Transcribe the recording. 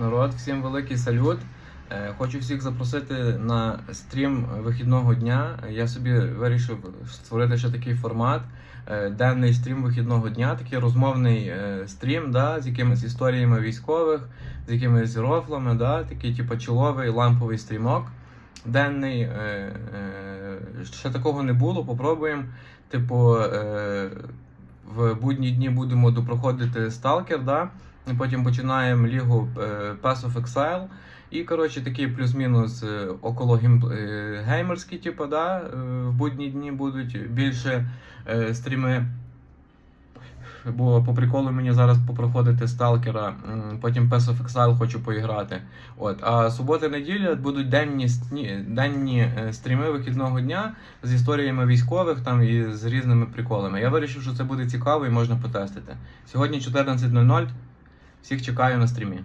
Народ, всім великий салют. Е, Хочу всіх запросити на стрім вихідного дня. Я собі вирішив створити ще такий формат. е, Денний стрім вихідного дня, такий розмовний е, стрім, да, з якимись історіями військових, з якимись рофлами, да, такий типу чоловий ламповий стрімок. Денний. Ще такого не було. Попробуємо. Типу, в будні дні будемо допроходити Stalker, да? потім починаємо лігу е, Pass of Exile. І, коротше, такі плюс-мінус е, около е, геймерські, типу, да? в будні дні будуть більше стріми. Бо по приколу мені зараз попроходити сталкера, потім Pass of Exile хочу поіграти. От. А субота-неділя будуть денні, денні е, стріми вихідного дня з історіями військових там і з різними приколами. Я вирішив, що це буде цікаво і можна потестити. Сьогодні 14.00. Всіх чекаю на стрімі.